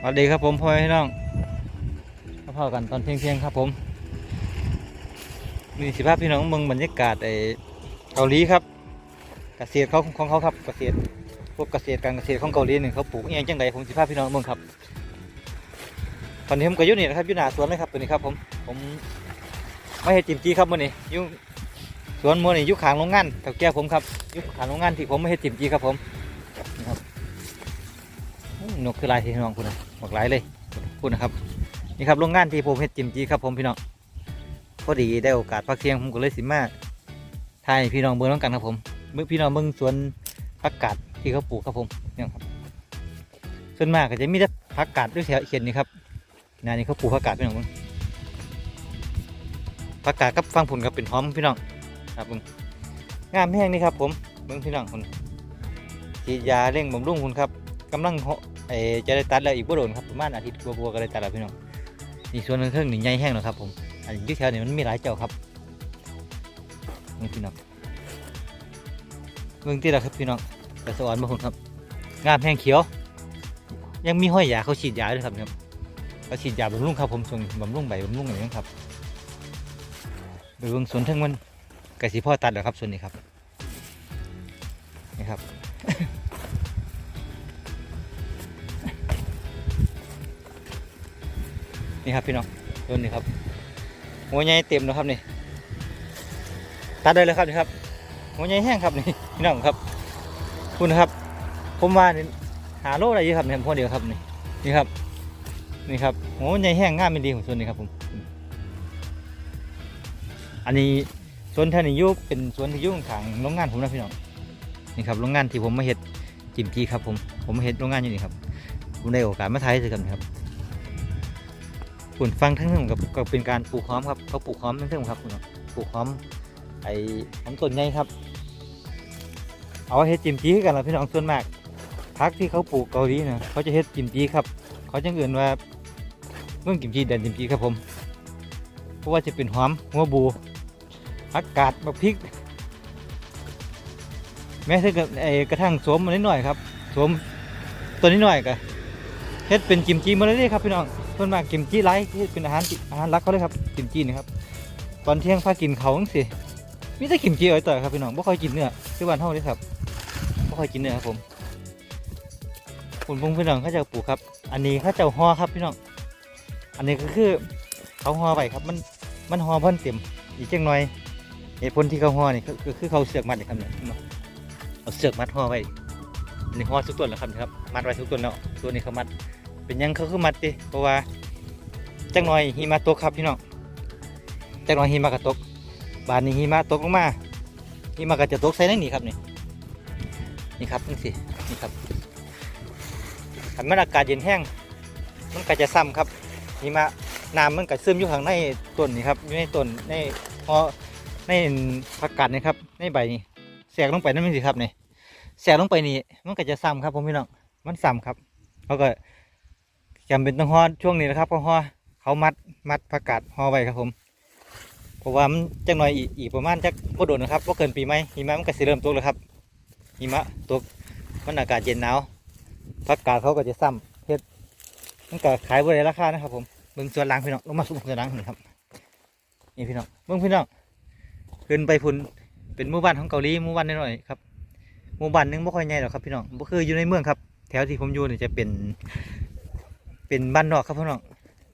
สวัสดีครับผมพ่อแม่พี่น้องมาพอกันตอนเที่ยงๆครับผม มีสิภาพพี่น้องเมืองบรรยากาศไอเกาหลีครับ เกษตรเขาของเขาครับเกษตรพวกเกษตรการเกษตรของเกาหลีหนี่งเขาปลูกอหย่างจังไดผมสิภาพพี่น้องเมืองครับตอนนี้ผมก็ยู่นี่นะครับยู่หนาสวนเลยครับตัวนี้ครับผมผมไม่ให้จิมจีครับมื่อนี้ยู่สวนมื่อนี้ยู่ขางโรงงานเถ่าแก่ผมครับยู่ขางโรงงานที่ผมไม่ให้จิมจีครับผมครับ นกคือลายที่พี่น้องคุณนะบอกหลายเลยคุณนะครับนี่ครับโรงงานที่ผมเฮ็ดจิมจีครับผมพี่น้องพอดีได้โอกาสพักเที่ยงผมก็เลยสิมาถ่ายพี่น้องเบิ่งน้องกันครับผมเมื่อพี่น้องเบิ่งสวนผักกาดที่เขาปลูกครับผมเนี่ยครับส่วนมากก็จะมีแต่ผักกาดด้วยแถวเขียนนี่ครับงานนี้เขาปลูกผักกาดพี่น้องเบิ่งผักกาดกับฟังผลกับเป็นหอมพี่น้องครับเบิ่งงามแห้งนี่ครับผมเบิ่งพี่น้องคนฉีดยาเร่งบำรุงคุณครับกำลังเหาะ ไอ้จะได้ตัดแล้วอีกบ่โดนครับประมาณอาทิตย์กว่าๆก็ได้ตัดแล้วพี่น้องนี่ส่วนหนึงเครื่องนี่งใหญ่แห้งแล้วครับผมอันนี้อแถวนี้มันมีหลายเจ้าครับเบิ่พี่น้องเมืองที่ละครับพี่น้องกระสวรรค์มาคุณครับ งามแห้งเขียว ยังมีห้อยยาเขาฉีดยาด้วยครับเนี่ยเขาฉีดยาบำรุงครับผมส่งบำรุงใบบำรุงอะไรนะครับไปเบิ่งสวนทั้งมันกสิพ่อตัดแล้วครับส่วนนี้ครับนี่ครับ นี่ครับพี่น้องส่วนนี้ครับหัวใหญ่เต็มแล้วครับนี่ตัดได้เลยครับนี่ครับหัวใหญ่แห้งครับนี่พี่น้องครับ คุณครับ ผมว่านี่หาโลอะไรเยอะครับเนี่ยพอเดียวครับนี่นี่ครับ นี่ครับหัวใหญ่แห้งงามเป็นดีของส่วนนี้ครับผม อันนี้ส่วนแทนิยุเป็นส่วนที่ยุ่งข้างโรงงานผมนะพี่น้องนี่ครับโรงงานที่ผมมาเฮ็ดจิมจีครับผมผมมาเฮ็ดโรงงานอยู่นี่ครับผมได้โอกาสมาถ่ายให้ดูกันครับ คุณฟังทั้งทั้งกับก็เป็นการปลูกหอมครับเขาปลูกหอมทั้งทั้งครับคุณปลูกหอมไอ้ผมต้นใหญ่ครับ เอาไว้เฮ็ดจิมจี้กันละพี่น้องส่วนมากพักที่เขาปลูกเกาหลีนะเขาจะเฮ็ดจิมจีครับ เขาจะเอื่นว่าเมืองจิมจีแดนจิมจีครับผม เพราะว่าจะเป็นหอมหัวบูอากาศบักพริก แม้ถ้าเกิดไอ้กระทั่งสวมมานิดหน่อยครับสวมตัวนิดหน่อยก็เฮ็ดเป็นจิมจีมาเลยด้ครับพี่น้อง ส่วนมากจิมจีไลท์เฮ็ดเป็นอาหารอาหารหลักเขาเลยครับจิมจีนี่ครับตอนเที่ยงพากินเขาจังสิมีแต่ขิมจีเอ๋ยต่อยครับพี่น้องบ่ค่อยกินเนื้อคือบ้านเฮาเด้ครับบ่ค่อยกินเนื้อครับผมคุณพงพี่น้องเขาจะปลูกครับ อันนี้เขาจะห่อครับพี่น้องอันนี้ก็คือเขาห่อไว้ครับมันมันห่อพ่นเต็มอีกจังหน่อยเหตุผลที่เขาห่อนี่ก็คือคือเขาเสือกมัดครับเนี่ยเนาะเอาเสือกมัดห่อไว้อันนี้ห่อทุกต้นแล้วครับนะครับ มัดไว้ทุกต้นแล้วตัวนี้เขามัด เป็นยังเขาคือมัดติเพราะว่าจังหน่อยหิมะตกครับพี่น้องจังหน่อยหิมะก็ตกบานนี้หิมะตกลงมาหิมะก็จะตกใส่ในนี่ครับนี่นี่ครับนี่สินี่ครับถ้ามันอากาศเย็นแห้งมันก็จะซ้ำครับหิมะน้ำมันก็ซึมอยู่ข้างในต้นนี่ครับอยู่ในต้นในพอในผักกาดนี่ครับในใบนี่แสกลงไปนั่นสิครับนี่แสกลงไปนี่มันก็จะซ้ำครับผมพี่น้องมันซ้ำครับเขาก็ จำเป็นต้องห่อช่วงนี้นะครับเพราะห่อเขามัดมัดผักกาดห่อไว้ครับผมเพราะว่ามันจังหน่อยอีกอีกประมาณจักพอโดนนะครับว่าเกินปีไหมหิมะมันก็สิเริ่มตกแล้วครับหิมะตกมันอากาศเย็นหนาวผักกาดเขาก็จะซ้ำเฮ็ดมันก็ขายบริราคานะครับผมเบิ่งส่วนหลังพี่น้องลงมาสุกส่วนหลังนี่ครับนี่พี่น้องเบิ่งพี่น้องขึ้นไปพุ่นเป็นหมู่บ้านของเกาหลีหมู่บ้านน้อยๆครับหมู่บ้านนึงไม่ค่อยใหญ่หรอกครับพี่น้องบ่คืออยู่ในเมืองครับ แถวที่ผมอยู่เนี่ยจะเป็น เป็นบ้านนอกครับพี่น้อง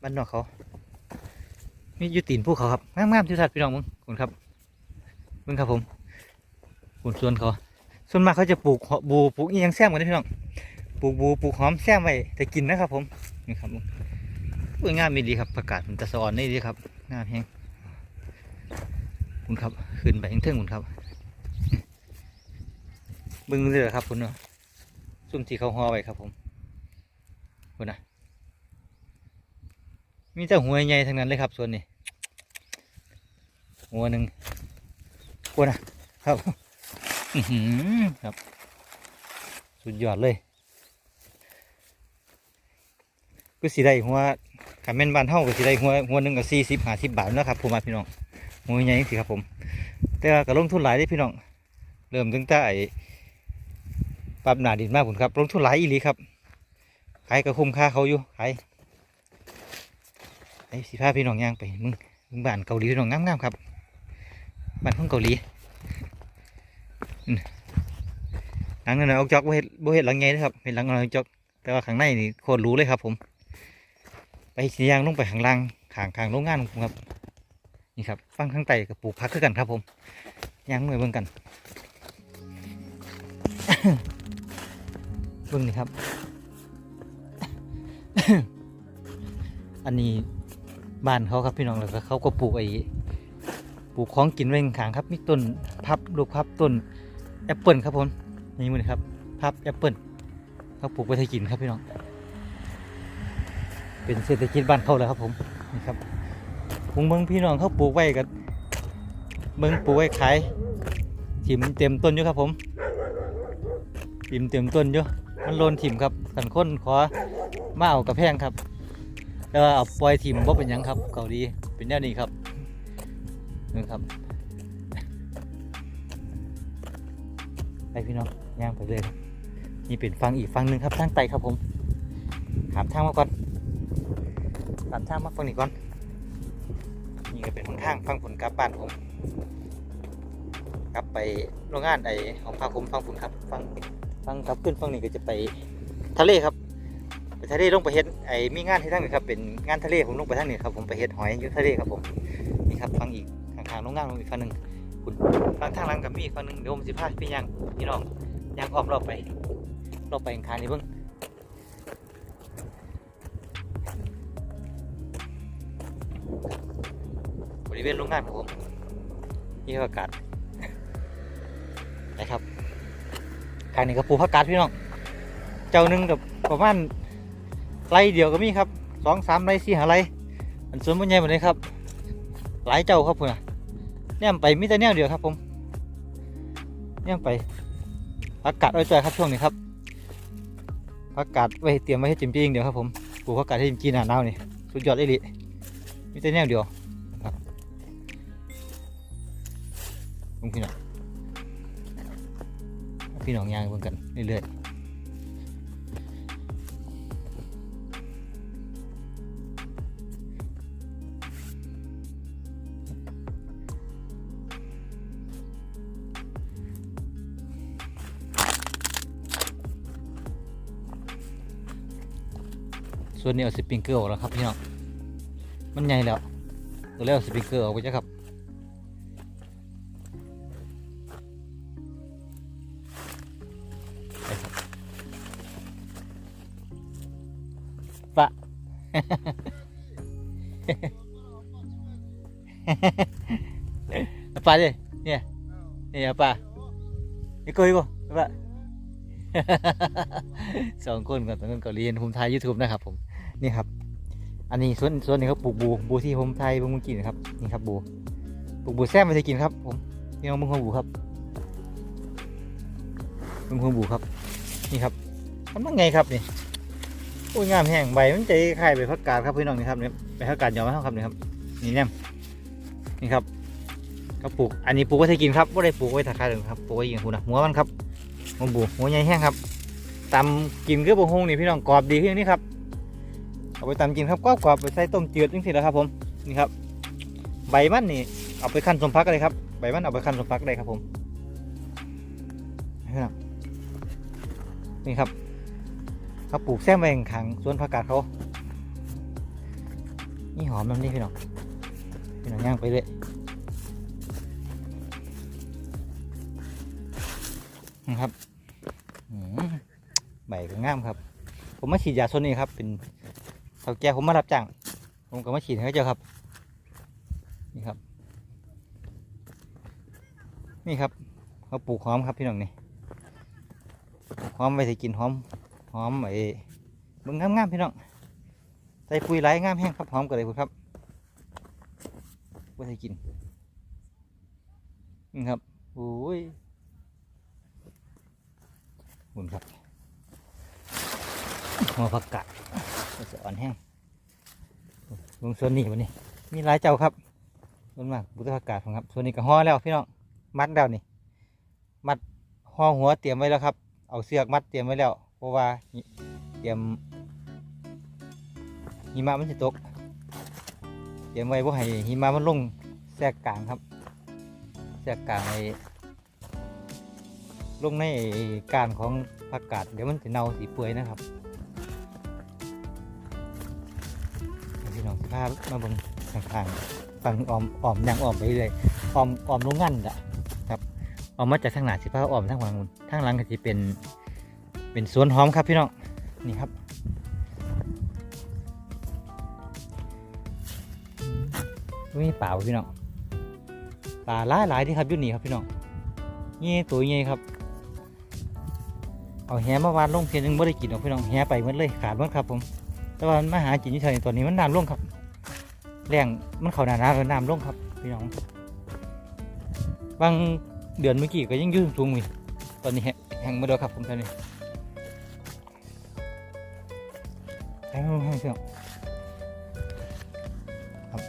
บ้านนอกเขามีอยู่ตีนภูเขาครับงามๆที่สัตว์พี่น้องมึงคุณครับมึงครับผมคุณส่วนเขาส่วนมากเขาจะปลูกหอบูปลูกอียังแซมกันนะพี่น้องปลูกบูปลูกหอมแซมไว้แต่กินนะครับ ผมนี่ครับมึงอุ้ยงามมีดีครับประกาศมันจะสอนนี่ดีครับงามแฮงคุณครับขึ้นไปยังเทิงคุณครับบึงเลยเหรอครับคุณเนาะซุ่มที่เขาห่อไว้ครับผมคุณนะ มีแต่หัวใหญ่ทั้งนั้นเลยครับส่วนนี้ หัวหนึ่งหัวนะครับครับ สุดยอดเลยก็สีได้หัวขันแม่นบานเท่าก็สีได้หัวหัวหนึ่งก็สี่สิบห้าสิบบาทนะครับผมมาพี่น้องหัวใหญ่สิครับผม แต่ว่าก็ลงทุนหลายเด้พี่น้อง เริ่มตั้งแต่ปรับหนาดินมากผมครับลงทุนหลายอีหลีครับขายก็คุ้มค่าเขาอยู่ขาย ไอ้สิพาพี่น้องย่างไปมึงมึงบ้านเกาหลีพี่น้องงามๆครับบ้านของเกาหลีหลังนั้นนะออกจอกบ่เฮ็ดบ่เฮ็ดหลังใหญ่เด้อครับเป็นหลังน้อยออกจอก แต่ว่าข้างในนี่โคตรรู้เลยครับ ผม ไปสียางลงไปข้างล่างข้างข้างโรงงานของผมครับ นี่ครับฟังข้างใต้กับปลูกพักคือกันครับ ผมย่างมือเบิ่งกันเบิ่งนี่ครับ อันนี้ บ้านเขาครับพี่น้องแล้วก็เขาก็ปลูกไอ้ปลูกของกินไว้ขางครับมีต้นพับลูกพับต้นแอปเปิลครับผมนี่มือครับพับแอปเปิลเขาปลูกไว้ให้กินครับพี่น้อง เป็นเศรษฐกิจบ้านเขาแล้วครับผมนี่ครับพุงเมืองพี่น้องเขาปลูกไว้กันเมืองปลูกไว้ขายถิ่มเต็มต้นอยู่ครับผมถิ่มเต็มต้นอยู่มันโลนถิ่มครับสันค้นขอมาเอากระแพงครับ แต่ว่าเอาปล่อยถิ่มบ่เป็นหยังครับเกาหลีเป็นแนวนี้ครับนี่ครับไปพี่น้องย่างไปเลยครับนี่เป็นฟังอีกฟังหนึ่งครับทางไตครับผมขามทางมาก่อนตัดทางมาฝั่งนี้ก่อนนี่ก็เป็นข้างฝั่งผลกลับบ้านผมกลับไปโรงงานไอของพาผมฟังผลครับฟังฟังกลับขึ้นฝั่งนี้ก็จะไปทะเลครับ ไปทะเลลงไปเฮ็ดไอ้มีงานที่ทั้งนี้ครับเป็นงานทะเลผมลงไปทั้งนี้ครับผมไปเฮ็ดหอยอยู่ทะเลครับผมนี่ครับฟังอีกข้างๆโรงงานผมอีกฝั่งหนึ่งคุณฟังทางหลังกับมีอีกฝั่งหนึ่งเดี๋ยวผมสิพาพี่ย่างพี่น้องย่างอ้อมรอบไปรอบไปข้างนี้เบิ่งบริเวณโรงงานครับผมนี่คืออากาศนะครับทางนี้ก็ปลูกผักกาดพี่น้อง เจ้าหนึ่งกับประมาณ ไรเดียวก็มีครับสองสามไรสี่หาไรอันส่วนมันใหญ่หมดเลยครับ หลายเจ้าครับผมนเนี่ยไปมีแต่แนวเดียวครับผมเนี่ยไปอากาศอ้อยจอยครับช่วงนี้ครับอากาศไว้เตรียมไว้ให้จิ้มจีอย่างเดียวครับผมปลูกผักกาดให้จิ้มจีหนาหนาวนี่สุดยอดเลยลิมีแต่แนวเดียวลุงพี่น้องพี่น้องยางเบิ่งกันเรื่อยๆ ส่วนนี้เอาสปริงเกอร์ออกแล้วครับพี่น้องมันใหญ่แล้วตัวแล้วเอาสปริงเกอร์ออกไปจ้ะครับปะปะดิเนี่ยเนี่ยปะนี่กุยกูปะสองคนกับสองคนเกาหลีผมถ่ายยูทูบนะครับผม นี่ครับ อันนี้ส่วนส่วนนี้เขาปลูกบูบูที่ผมถ่ายเพิ่งเมื่อกี้นะครับนี่ครับบูปลูกบูแซมไปจะกินครับผมนี่น้องมึงของบูครับมึงของบูครับ นี่ครับมันว่าไงครับนี่โอ้ยงามแห้งใบมันใจคล้ายใบผักกาดครับพี่น้องนี่ครับเนี่ยใบผักกาดยอมไหมครับนี่ครับนี่เนี่ยนี่ครับก็ปลูกอันนี้ปลูกไว้ให้กินครับไม่ได้ปลูกไว้ถ้าขายเลยครับปลูกไว้ยิงหูนะหัวมันครับหัวบูหัวใหญ่แห้งครับตำกินก็บะฮงนี่พี่น้องกรอบดีขึ้นนี่ครับ เอาไปตำกินครับกรอบกรอบๆไปใส่ต้มจืดจังสิแล้วครับผมนี่ครับ ใบมันนี่เอาไปคั่นสมพักเลยครับใบมันเอาไปคั่นสมพักได้ครับผมนี่ครับเขาปลูกแซมไว้ข้างสวนผักกาดเขานี่หอมน้ำนี่พี่น้องพี่น้องย่างไปเลยนะครับใบก็งามครับ ผมมาฉีดยาโซนนี้ครับ เป็น เท่าแก่ผมมารับจ้างผมก็มาฉีดให้เจ้าครับ นี่ครับ นี่ครับเขาปลูกหอมครับพี่น้องนี่หอมไว้ใส่กินหอมหอมไอ้เบิ่งงามๆพี่น้องใส่ปุ๋ยไหลายงามแห้งครับหอมกันเลยครับว่าให้กินนี่ครับโอ้ยหุ่นครับหัวผักกาด มันจะอ่อนแห้งลงส่วนนี้วันนี้ มีหลายเจ้าครับส่วนมากบุตรผักกาดผมครับ ส่วนนี้ก็ห่อแล้วพี่น้อง มัดแล้วนี่ มัดห่อหัวเตรียมไว้แล้วครับ เอาเสือกมัดเตรียมไว้แล้ว เพราะว่าเตรียมหิมะมันจะตก เตรียมไว้ว่าให้หิมะมันลงแทรกกลางครับ แทรกกลางในลงในการของผักกาดเดี๋ยวมันจะเน่าสีเปื่อยนะครับ พี่น้องสภาพมาเบงข้างฟังออมออมยังออมไปเลยออมออมลงงันแหละครับออมมาจากทางหน้าสิพาออมทางหลังนู่นทางหลังก็จะเป็น เป็นสวนหอมครับพี่น้องนี่ครับมีป่าพี่น้องป่าหลายหลายที่ครับอยุ่นี่ครับพี่น้องนี่ตัวใหญ่ครับ เอาแหมาวานลงเพียงยังไม่ได้กินหรอกพี่น้องแหไปหมดเลยขาดหมดครับผม แต่ว่ามันมาหากินอยู่เฉยตอนนี้มันน้ำลงครับ แรงมันเขาหนาหนาแล้วน้ำลงครับพี่น้องบางเดือนเมื่อกี้ก็ยังยืดสูงอยู่ตอนนี้แห้งมาแล้วครับผมตอนนี้ให้ให้ให้เชื่อครับ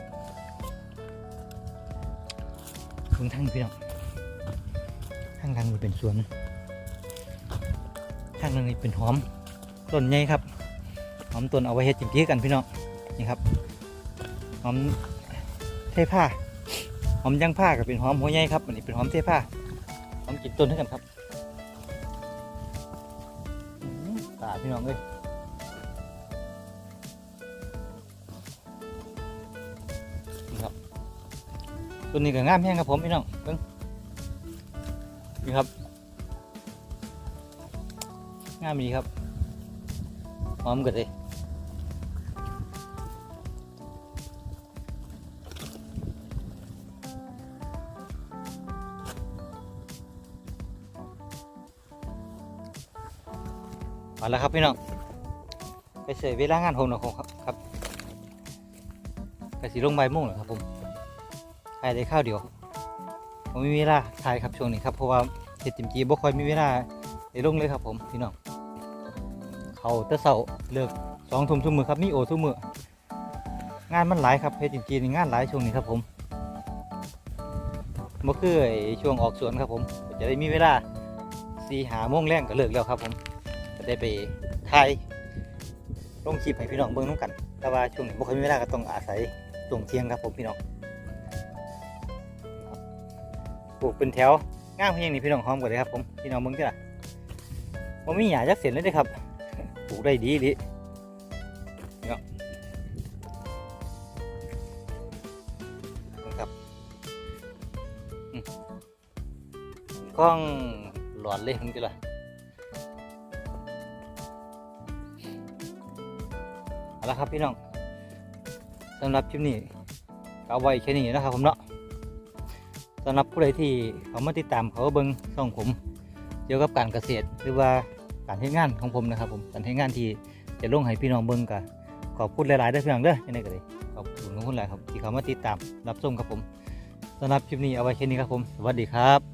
เพิ่งทั้งพี่น้องข้างทางนี้เป็นสวนข้างทางนี้เป็นหอมต้นใหญ่ครับหอมต้นเอาไว้เฮ็ดจิ้มจี้กันพี่น้องนี่ครับ หอมเทผ้าหอมยางผ้ากับเป็นหอมหัวใหญ่ครับอันนี้เป็นหอมเทผ้าหอมจิ้มต้นให้กันครับตาพี่น้องเอ้ยดีครับตัวนี้ก็งามแห้งครับผมพี่น้องเบิ่งนี่ครับงามดีครับหอมกิดเลย มาแล้วครับพี่น้องไปเสยเวลางานผมหน่อครับครับกระสีลงใบมุ่งเหรอครับผมถ่ายได้ข้าวเดียวผมไม่มีเวลาถ่ายครับช่วงนี้ครับเพราะว่าเห็ดจิมจีบ่ค่อยมีเวลาได้ลงเลยครับผมพี่น้องเขาตะเสาเลิกสองทุ่มทุ่มมือครับมีโอทุ่มมืองานมันหลายครับเห็ดจิมจีนี่งานหลายช่วงนี้ครับผมบ่คือไอ้ช่วงออกสวนครับผมจะได้มีเวลาสี่หาโมงแรงก็เลิกแล้วครับผม ได้ไปถ่ายลงคลิปให้พี่น้องเบิ่งน้ำกัน แต่ว่าช่วงนี้บ่ค่อยมีเวลาก็ต้องอาศัยช่วงเที่ยงครับผมพี่น้องปลูกเป็นแถวง่ามเพียงนี่พี่น้องหอมกันเลยครับผมพี่น้องมึงจ้ะผมมีหยาจักเสร็จเลยเด้ครับปลูกได้ดีดิเนาะครับกล้องหลอนเลยมึงจ้ะ เอาละครับพี่น้องสำหรับคลิปนี้ก็เอาไว้แค่นี้นะครับผมเนาะสำหรับผู้ใดที่เขามาติดตามเขาเบิ้งช่องผมเกี่ยวกับการเกษตรหรือว่าการใช้งานของผมนะครับผมการใช้งานที่จะลงให้พี่น้องเบิ้งกันขอบคุณหลายๆเด้อพี่น้องเด้อยังไงก็เลยขอบคุณขอบคุณหลายครับที่เขามาติดตามรับชมครับผมสำหรับคลิปนี้เอาไว้แค่นี้ครับผม สวัสดีครับ